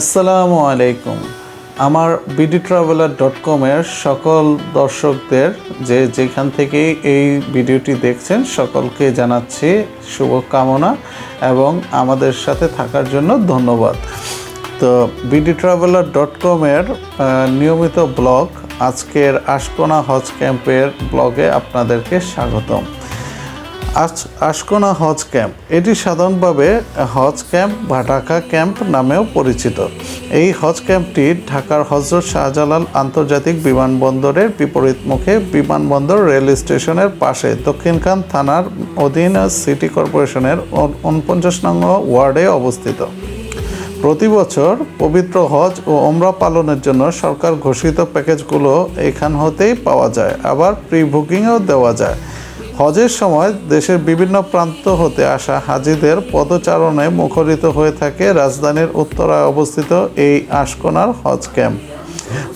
আসসালামু আলাইকুম। আমার বিডি ট্রাভেলার ডট কমের সকল দর্শকদের যে যেখান থেকে এই ভিডিওটি দেখছেন, সকলকে জানাচ্ছি শুভকামনা এবং আমাদের সাথে থাকার জন্য ধন্যবাদ। তো বিডি ট্রাভেলার ডট কমের নিয়মিত ব্লগ আজকের আশকোনা হজ ক্যাম্পের ব্লগে আপনাদেরকে স্বাগতম। আশকোনা হজ ক্যাম্প। এটি সাধারণভাবে হজ ক্যাম্প বা ঢাকা ক্যাম্প নামেও পরিচিত। এই হজ ক্যাম্পটি ঢাকার হজরত শাহজালাল আন্তর্জাতিক বিমানবন্দরের বিপরীত মুখে বিমানবন্দর রেল স্টেশনের পাশে দক্ষিণখান থানার অধীন সিটি কর্পোরেশনের উনপঞ্চাশ নং ওয়ার্ডে অবস্থিত। প্রতি বছর পবিত্র হজ ও ওমরা পালনের জন্য সরকার ঘোষিত প্যাকেজগুলো এখান হতেই পাওয়া যায়। আবার প্রি বুকিংও দেওয়া যায়। হজের সময় দেশের বিভিন্ন প্রান্ত হতে আসা হাজিদের পদচারণে মুখরিত হয়ে থাকে রাজধানীর উত্তরায় অবস্থিত এই আশকোনার হজ ক্যাম্প।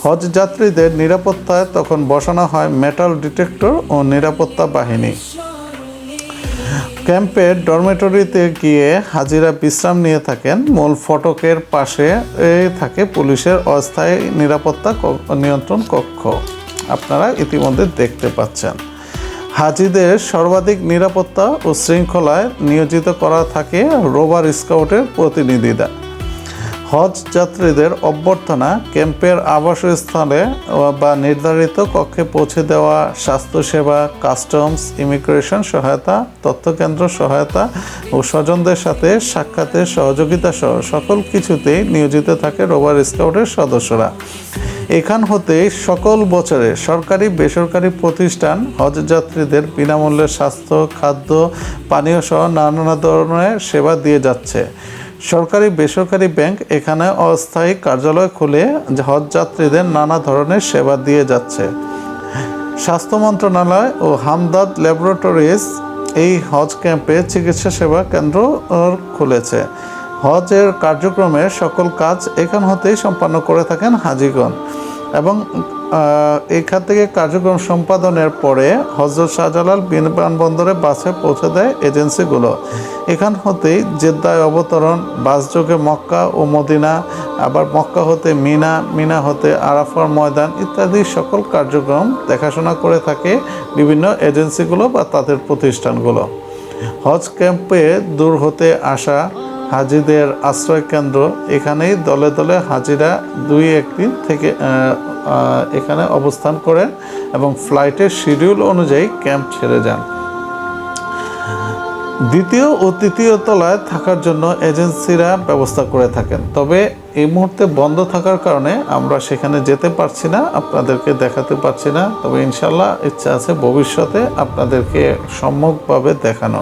হজ যাত্রীদের নিরাপত্তায় তখন বসানো হয় মেটাল ডিটেক্টর ও নিরাপত্তা বাহিনী। ক্যাম্পের ডরমেটরিতে গিয়ে হাজিরা বিশ্রাম নিয়ে থাকেন। মূল ফটকের পাশে থাকে পুলিশের অস্থায়ী নিরাপত্তা নিয়ন্ত্রণ কক্ষ। আপনারা ইতিমধ্যে দেখতে পাচ্ছেন। হাজিদের সর্বাধিক নিরাপত্তা ও শৃঙ্খলায় নিয়োজিত করা থাকে রোভার স্কাউটের প্রতিনিধিরা। হজ যাত্রীদের অভ্যর্থনা ক্যাম্পের আবাসস্থলে বা নির্ধারিত কক্ষে পৌঁছে দেওয়া, স্বাস্থ্যসেবা, কাস্টমস, ইমিগ্রেশন সহায়তা, তথ্যকেন্দ্র সহায়তা ও স্বজনদের সাথে সাক্ষাতের সহযোগিতা সহ সকল কিছুতেই নিয়োজিত থাকে রোভার স্কাউটের সদস্যরা। এখান হতে সকল বছরে সরকারি, বেসরকারি প্রতিষ্ঠান হজ যাত্রীদের বিনামূল্যে স্বাস্থ্য, খাদ্য, পানীয় সহ নানা ধরনের সেবা দিয়ে যাচ্ছে। সরকারি, বেসরকারি ব্যাংক এখানে অস্থায়ী কার্যালয় খুলে হজ যাত্রীদের নানা ধরনের সেবা দিয়ে যাচ্ছে। স্বাস্থ্য মন্ত্রণালয় ও হামদাদ ল্যাবরেটরিজ এই হজ ক্যাম্পে চিকিৎসা সেবা কেন্দ্র খুলেছে। হজের কার্যক্রমের সকল কাজ এখান হতেই সম্পন্ন করে থাকেন হাজিগণ। এবং এখান থেকে কার্যক্রম সম্পাদনের পরে হজরত শাহজালাল বিমানবন্দরে বাসে পৌঁছে দেয় এজেন্সিগুলো। এখান হতেই জেদ্দায় অবতরণ বাসযোগে মক্কা ও মদিনা, আবার মক্কা হতে মিনা মিনা হতে আরাফার ময়দান ইত্যাদি সকল কার্যক্রম দেখাশোনা করে থাকে বিভিন্ন এজেন্সিগুলো বা তাদের প্রতিষ্ঠানগুলো। হজ ক্যাম্পে দূর হতে আসা হাজিদের আশ্রয় কেন্দ্র এখানেই দলে দলে হাজিরা দুই একদিন থেকে এখানে অবস্থান করেন এবং ফ্লাইটের শিডিউল অনুযায়ী ক্যাম্প ছেড়ে যান। দ্বিতীয় ও তৃতীয় তলায় থাকার জন্য এজেন্সিরা ব্যবস্থা করে থাকেন। তবে এই মুহূর্তে বন্ধ থাকার কারণে আমরা সেখানে যেতে পারছি না, আপনাদেরকে দেখাতে পারছি না। তবে ইনশাল্লাহ ইচ্ছা আছে ভবিষ্যতে আপনাদেরকে সম্যকভাবে দেখানো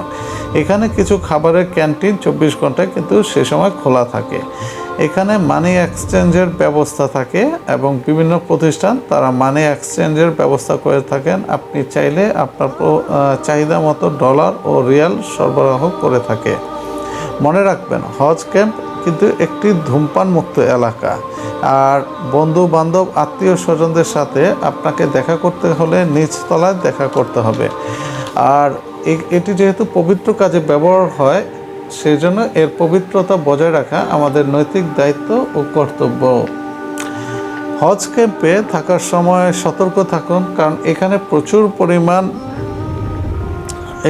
এখানে কিছু খাবারের ক্যান্টিন চব্বিশ ঘন্টায় কিন্তু সে সময় খোলা থাকে। এখানে মানি এক্সচেঞ্জের ব্যবস্থা থাকে এবং বিভিন্ন প্রতিষ্ঠান তারা মানি এক্সচেঞ্জের ব্যবস্থা করে থাকেন। আপনি চাইলে আপনার চাহিদা মতো ডলার ও রিয়াল সরবরাহ করে থাকে। মনে রাখবেন, হজ ক্যাম্প কিন্তু একটি ধূমপান মুক্ত এলাকা। আর বন্ধু বান্ধব আত্মীয় স্বজনদের সাথে আপনাকে দেখা করতে হলে নিচতলায় দেখা করতে হবে। আর এটি যেহেতু পবিত্র কাজে ব্যবহার হয় সেই জন্য এর পবিত্রতা বজায় রাখা আমাদের নৈতিক দায়িত্ব ও কর্তব্য। হজ ক্যাম্পে থাকার সময় সতর্ক থাকুন, কারণ এখানে প্রচুর পরিমাণ,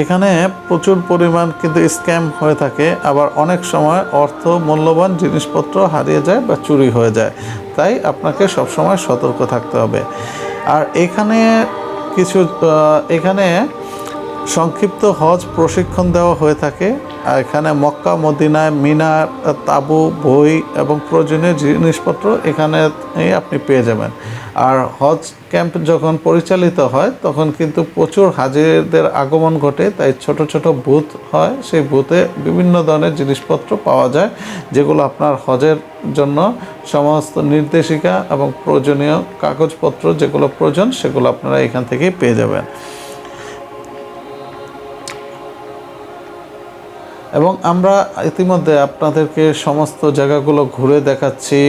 এখানে প্রচুর পরিমাণ কিন্তু স্ক্যাম হয়ে থাকে, আবার অনেক সময় অর্থ মূল্যবান জিনিসপত্র হারিয়ে যায় বা চুরি হয়ে যায়। তাই আপনাকে সবসময় সতর্ক থাকতে হবে। আর এখানে কিছু এখানে সংক্ষিপ্ত হজ প্রশিক্ষণ দেওয়া হয়ে থাকে। আর এখানে মক্কা, মদিনায় মিনার তাবু, বই এবং প্রয়োজনীয় জিনিসপত্র এখানে আপনি পেয়ে যাবেন। আর হজ ক্যাম্প যখন পরিচালিত হয়, তখন কিন্তু প্রচুর হাজিরদের আগমন ঘটে। তাই ছোট ছোট বুথ হয়। সেই বুথে বিভিন্ন ধরনের জিনিসপত্র পাওয়া যায়, যেগুলো আপনার হজের জন্য সমস্ত নির্দেশিকা এবং প্রয়োজনীয় কাগজপত্র যেগুলো প্রয়োজন, সেগুলো আপনারা এখান থেকেই পেয়ে যাবেন। এবং আমরা ইতিমধ্যে আপনাদেরকে সমস্ত জায়গাগুলো ঘুরে দেখাচ্ছি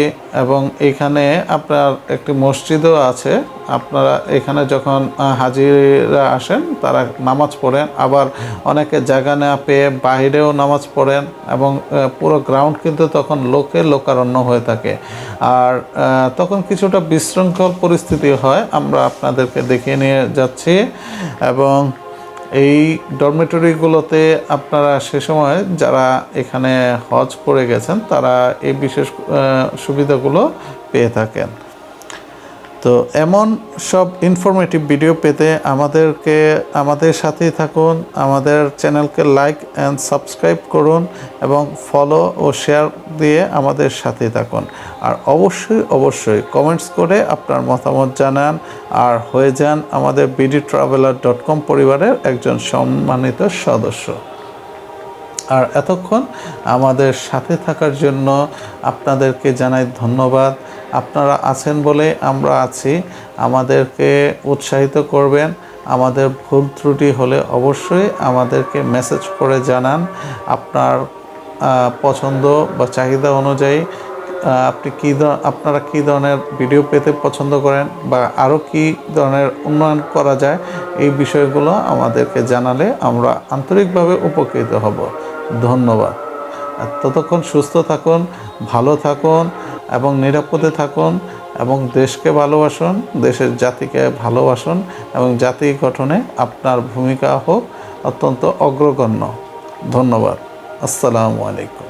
এবং এখানে আপনার একটি মসজিদও আছে। আপনারা এখানে যখন হাজিরা আসেন, তারা নামাজ পড়েন। আবার অনেকে জায়গা না পেয়ে বাইরেও নামাজ পড়েন এবং পুরো গ্রাউন্ড কিন্তু তখন লোকে লোকারণ্য হয়ে থাকে। আর তখন কিছুটা বিশৃঙ্খল পরিস্থিতি হয়। আমরা আপনাদেরকে দেখিয়ে নিয়ে যাচ্ছি এবং এই ডরমেটরিগুলোতে আপনারা সে সময় যারা এখানে হজ করে গেছেন, তারা এই বিশেষ সুবিধাগুলো পেয়ে থাকেন। তো এমন সব ইনফরমেটিভ ভিডিও পেতে আমাদেরকে, আমাদের সাথেই থাকুন, আমাদের চ্যানেলকে লাইক অ্যান্ড সাবস্ক্রাইব করুন এবং ফলো ও শেয়ার দিয়ে আমাদের সাথেই থাকুন। আর অবশ্যই অবশ্যই কমেন্টস করে আপনার মতামত জানান আর হয়ে যান আমাদের বিডি ট্রাভেলার ডট কম পরিবারের একজন সম্মানিত সদস্য। আর এতক্ষণ আমাদের সাথে থাকার জন্য আপনাদেরকে জানাই ধন্যবাদ। আপনারা আছেন বলে আমরা আছি। আমাদেরকে উৎসাহিত করবেন। আমাদের ভুল ত্রুটি হলে অবশ্যই আমাদেরকে মেসেজ করে জানান। আপনার পছন্দ বা চাহিদা অনুযায়ী আপনি কী আপনারা কী ধরনের ভিডিও পেতে পছন্দ করেন বা আরও কী ধরনের উন্নয়ন করা যায়, এই বিষয়গুলো আমাদেরকে জানালে আমরা আন্তরিকভাবে উপকৃত হব। ধন্যবাদ। ততক্ষণ সুস্থ থাকুন, ভালো থাকুন এবং নিরাপদে থাকুন এবং দেশকে ভালোবাসুন, দেশের জাতিকে ভালোবাসুন এবং জাতি গঠনে আপনার ভূমিকা হোক অত্যন্ত অগ্রগণ্য। ধন্যবাদ। আসসালামু আলাইকুম।